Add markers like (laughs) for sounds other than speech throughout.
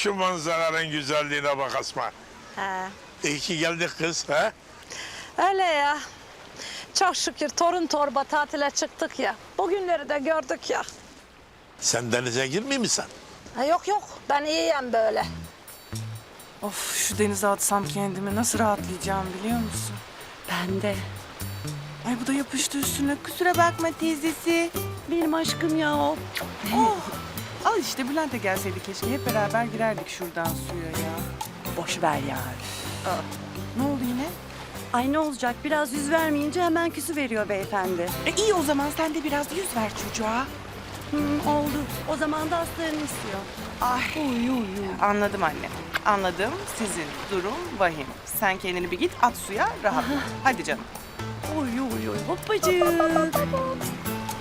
Şu manzaranın güzelliğine bak Asma. He. İyi ki geldik kız. ha? Öyle ya. Çok şükür torun torba tatile çıktık ya. Bugünleri de gördük ya. Sen denize girmiyor musun? Ha, yok yok ben iyiyim böyle. Of şu denize atsam kendimi nasıl rahatlayacağım biliyor musun? Ben de. Ay bu da yapıştı üstüne. Kusura bakma teyzesi. Benim aşkım ya o. Oh. Al işte Bülent'e gelseydi keşke. Hep beraber girerdik şuradan suya ya. Boş ver ya. Ne oldu yine? Ay ne olacak biraz yüz vermeyince hemen küsü veriyor beyefendi. E iyi o zaman sen de biraz yüz ver çocuğa. Hı, oldu. O zaman da aslarını istiyor. Ay. Anladım anne. Anladım. Sizin durum vahim. Sen kendini bir git at suya rahatla. (laughs) Hadi canım. Oy oy oy hoppacık.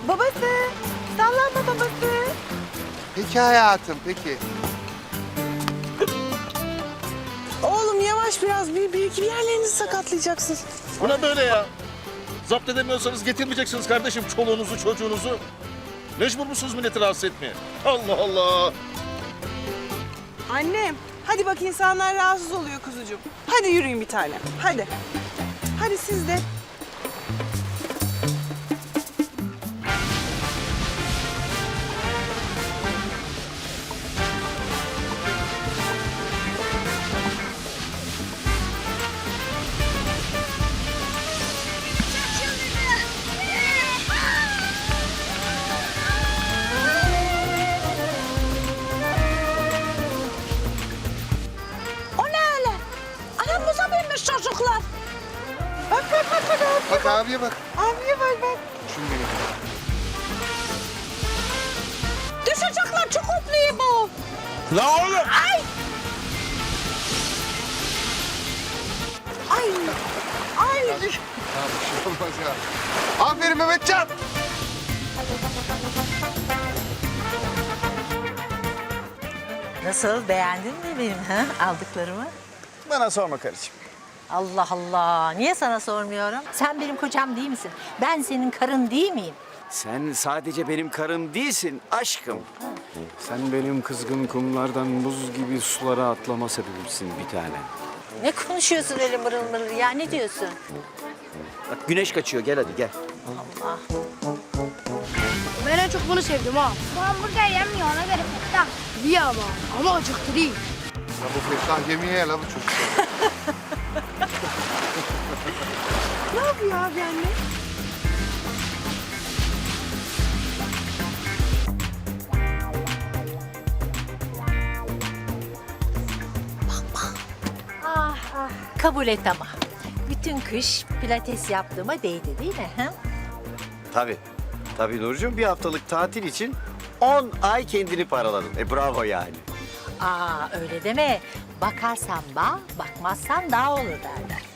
Babası. Sallanma babası. Peki hayatım peki. Oğlum yavaş biraz bir, bir iki yerlerinizi sakatlayacaksın. Bu ne böyle ya? Zapt edemiyorsanız getirmeyeceksiniz kardeşim çoluğunuzu çocuğunuzu. Mecbur musunuz milleti rahatsız etmeye? Allah Allah. Annem. Hadi bak insanlar rahatsız oluyor kuzucuğum. Hadi yürüyün bir tane. Hadi. Hadi siz de. Bak bak. abi. Bak abiye bak. Abiye bak bak. Şunu benim. Düşecekler çok mutluyum bu. La oğlum! Ay. Ay. Ay. Tamam bir şey olmaz ya. Aferin Mehmetcan. Nasıl beğendin mi benim ha aldıklarımı? Bana sorma karıcığım. Allah Allah niye sana sormuyorum? Sen benim kocam değil misin? Ben senin karın değil miyim? Sen sadece benim karım değilsin aşkım. Sen benim kızgın kumlardan buz gibi sulara atlama sebebimsin bir tane. Ne konuşuyorsun öyle mırıl mırıl ya ne diyorsun? Bak güneş kaçıyor gel hadi gel. Ben en çok bunu sevdim ha. Bu hamburger yenmiyor ona göre Fettah. İyi ama ama acıktı değil. Ya bu Fettah yemeğe la bu çocuk. (laughs) Ne yapıyor abi anne? Kabul et ama. Bütün kış pilates yaptığıma değdi değil mi? Ha? Tabii. Tabii Nurcuğum bir haftalık tatil için 10 ay kendini paraladın. E bravo yani. Aa öyle deme. Bakarsan bağ, bakmazsan dağ olur derler.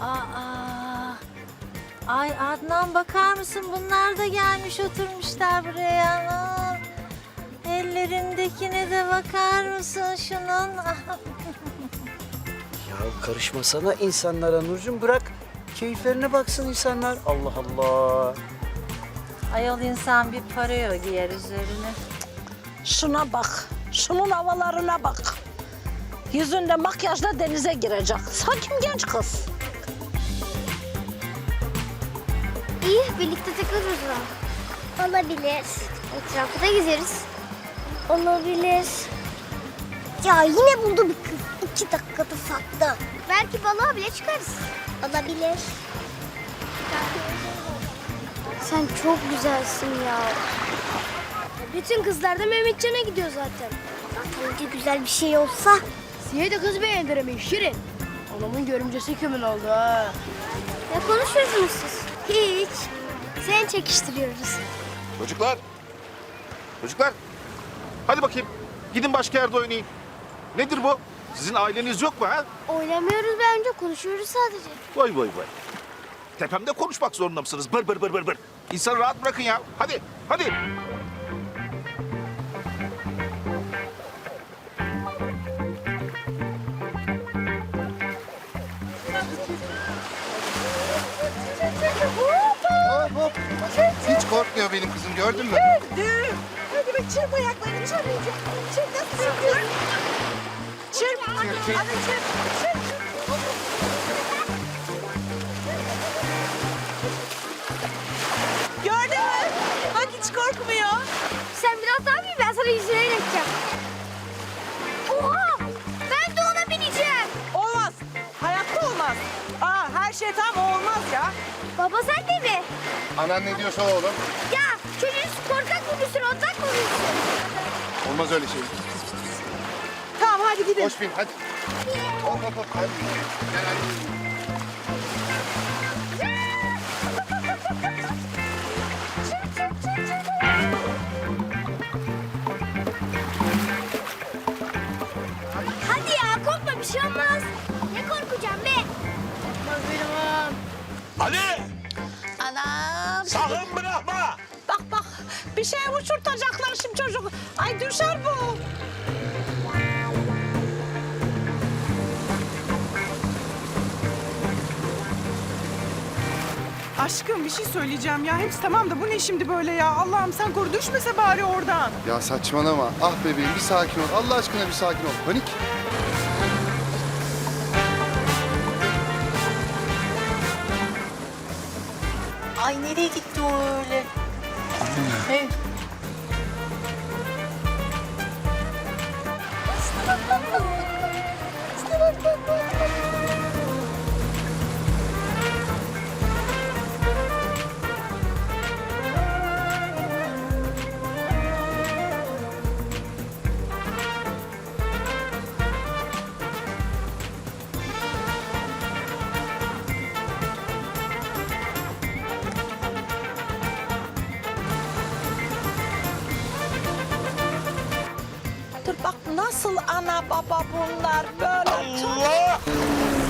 Aa, ay Adnan bakar mısın? Bunlar da gelmiş oturmuşlar buraya. Aa, ellerindekine de bakar mısın şunun? (laughs) Ya karışmasana insanlara Nurcuğum bırak. Keyiflerine baksın insanlar. Allah Allah. Ayol insan bir pareo giyer üzerine. Şuna bak. Şunun havalarına bak. Yüzünde makyajla denize girecek. Sakin genç kız. İyi birlikte takılırız o. Olabilir. Etrafta da gezeriz. Olabilir. Ya yine buldu bir kız. İki dakikada sattı. Belki balığa bile çıkarız. Olabilir. Sen çok güzelsin ya. Bütün kızlar da Mehmetcan'a gidiyor zaten. Zaten güzel bir şey olsa. Siye de kız beğendiremeyiz Şirin. Anamın görümcesi kimin oldu ha? Ne konuşuyorsunuz siz? Hiç. Seni çekiştiriyoruz. Çocuklar. Çocuklar. Hadi bakayım. Gidin başka yerde oynayın. Nedir bu? Sizin aileniz yok mu ha? Oynamıyoruz bence konuşuyoruz sadece. Vay vay vay. Tepemde konuşmak zorunda mısınız? Bır bır bır bır bır. İnsanı rahat bırakın ya. Hadi, hadi. Korkmuyor benim kızım gördün mü? Hadi bak çırp ayaklarını çırp. Çırp nasıl çırpıyorsun? Çırp. Hadi çırp. Çırp. Gördün mü? Bak hiç korkmuyor. Sen biraz daha bil ben sana yüzüne öğreteceğim. Oha! Ben de ona bineceğim. Olmaz. Hayatta olmaz. Aa her şey tam olmaz. Baba sen de mi? Anan ne diyorsa o oğlum. Ya çocuğun korkak büyüsün, otlak büyüsün? Olmaz öyle şey. Tamam hadi gidin. Hoş bin hadi. Hop hop hop. Hadi. Gel. Hadi sakın bırakma. Bak bak bir şey uçurtacaklar şimdi çocuk. Ay düşer bu. Aşkım bir şey söyleyeceğim ya. Hepsi tamam da bu ne şimdi böyle ya? Allah'ım sen koru düşmese bari oradan. Ya saçmalama. Ah bebeğim bir sakin ol. Allah aşkına bir sakin ol. Panik. Ay nereye gitti o öyle? Hey. Bak nasıl ana baba bunlar böyle. çok-